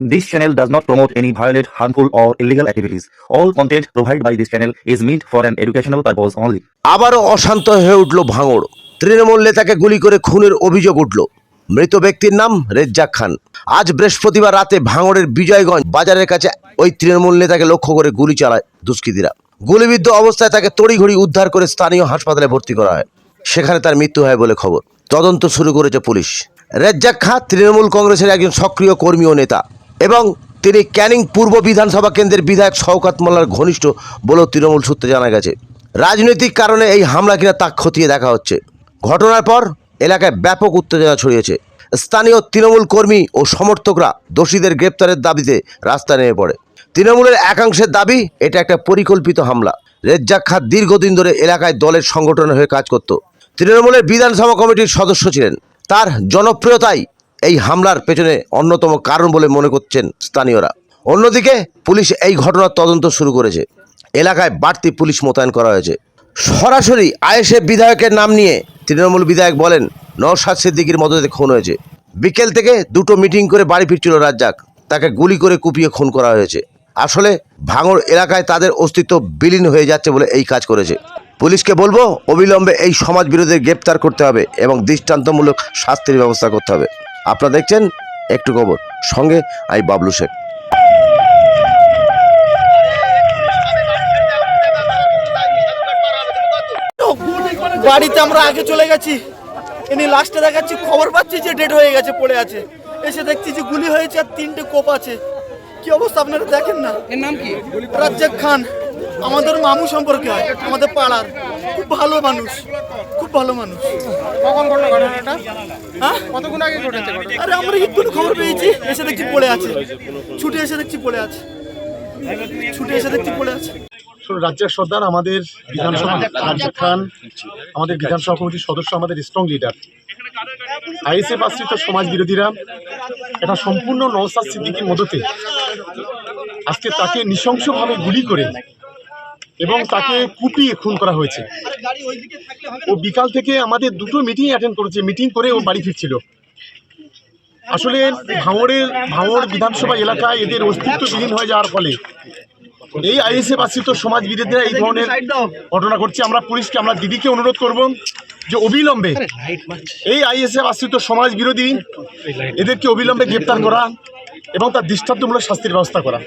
This channel does not promote any violent, harmful, or illegal activities. All content provided by this channel is meant for an educational purpose only. আবারও অশান্ত হয়ে উঠল ভাঙড়। তৃণমূল নেতাকে গুলি করে খুনের অভিযোগ উঠল। মৃত ব্যক্তির নাম রেজ্জাক খান। আজ বৃহস্পতিবার রাতে ভাঙড়ের বিজয়গঞ্জ বাজারের কাছে ওই তৃণমূল নেতাকে লক্ষ্য করে গুলি চালায় দুষ্কৃতীরা। গুলিবিদ্ধ অবস্থায় তাকে তড়িঘড়ি উদ্ধার করে স্থানীয় হাসপাতালে ভর্তি করা হয়। সেখানে তার মৃত্যু হয় বলে খবর। তদন্ত শুরু করেছে পুলিশ। রেজ্জাক খান তৃণমূল কংগ্রেসের একজন সক্রিয় কর্মী ও নেতা। এবং তিনি ক্যানিং পূর্ব বিধানসভা কেন্দ্রের বিধায়ক শওকাত মোল্লার ঘনিষ্ঠ বলেও তৃণমূল সূত্রে জানা গেছে। রাজনৈতিক কারণে এই হামলা কিনা তাক খতিয়ে দেখা হচ্ছে। ঘটনার পর এলাকায় ব্যাপক উত্তেজনা ছড়িয়েছে। স্থানীয় তৃণমূল কর্মী ও সমর্থকরা দোষীদের গ্রেপ্তারের দাবিতে রাস্তায় নেমে পড়ে। তৃণমূলের একাংশের দাবি, এটা একটা পরিকল্পিত হামলা। রেজ্জাক খান দীর্ঘদিন ধরে এলাকায় দলের সংগঠনের হয়ে কাজ করত। তৃণমূলের বিধানসভা কমিটির সদস্য ছিলেন। তার জনপ্রিয়তাই এই হামলার পেছনে অন্যতম কারণ বলে মনে করছেন স্থানীয়রা। অন্যদিকে পুলিশ এই ঘটনার তদন্ত শুরু করেছে। এলাকায় বাড়তি পুলিশ মোতায়েন করা হয়েছে। সরাসরি আইএসএফ বিধায়কের নাম নিয়ে তৃণমূল বিধায়ক বলেন, নওশাদ সিদ্দিকির মদতে খুন হয়েছে। বিকেল থেকে দুটো মিটিং করে বাড়ি ফিরছিল রাজ্জাক। তাকে গুলি করে কুপিয়ে খুন করা হয়েছে। আসলে ভাঙড় এলাকায় তাদের অস্তিত্ব বিলীন হয়ে যাচ্ছে বলে এই কাজ করেছে। পুলিশকে বলব, অবিলম্বে এই সমাজ বিরোধীদের গ্রেপ্তার করতে হবে এবং দৃষ্টান্তমূলক শাস্তির ব্যবস্থা করতে হবে। আপনারা দেখছেন একটু খবর। সঙ্গে আই বাবলু শেখ বাড়িতে আমরা আগে চলে গেছি। ইনি লাস্টে দেখাচ্ছি খবর পাচ্ছি যে ডেড হয়ে গেছে পড়ে আছে। এসে দেখছি যে গুলি হয়েছে আর তিনটে কোপ আছে। কি অবস্থা আপনারা দেখেন না? এর নাম কি? রাজ্জাক খান আমাদের মামু সম্পর্কে হয় আমাদের পাড়ার। ভালো মানুষ। খুব ভালো মানুষ। কখন ঘটলো ঘটনাটা? হ্যাঁ? কতক্ষণ আগে ঘটেছে আরে আমরা একটু খবর পেয়েছি এসে দেখছি পড়ে আছে। ছুটে এসে দেখছি পড়ে আছে। ছুটে এসে দেখছি পড়ে আছে। রাজ্যের সর্দার আমাদের বিধানসভা রাজ্জাক খান আমাদের বিধানসভা কমিটির সদস্য আমাদের স্ট্রং লিডার আইএসএফ আশ্রিত সমাজ বিরোধীরা এটা সম্পূর্ণ নওসাদ সিদ্দিকির মদতে আজকে তাকে নৃশংসভাবে গুলি করে এবং তাকে কুপিয়ে খুন করা হয়েছে। ও বিকাল থেকে আমাদের দুটো মিটিং অ্যাটেন্ড করেছে মিটিং করে ও বাড়ি ফিরছিল। আসলে ভাঙড়ের ভাঙড় বিধানসভা এলাকায় এদের অস্তিত্ব বিলীন হয়ে যাওয়ার ফলে এই আইএসএফ আশ্রিত সমাজ বিরোধীরা এই ধরনের ঘটনা ঘটছে। আমরা পুলিশকে আমরা দিদিকে অনুরোধ করব যে অবিলম্বে এই আইএসএফ আশ্রিত সমাজ বিরোধী এদেরকে অবিলম্বে গ্রেপ্তার করা এবং তার দৃষ্টান্তমূলক শাস্তির ব্যবস্থা করা।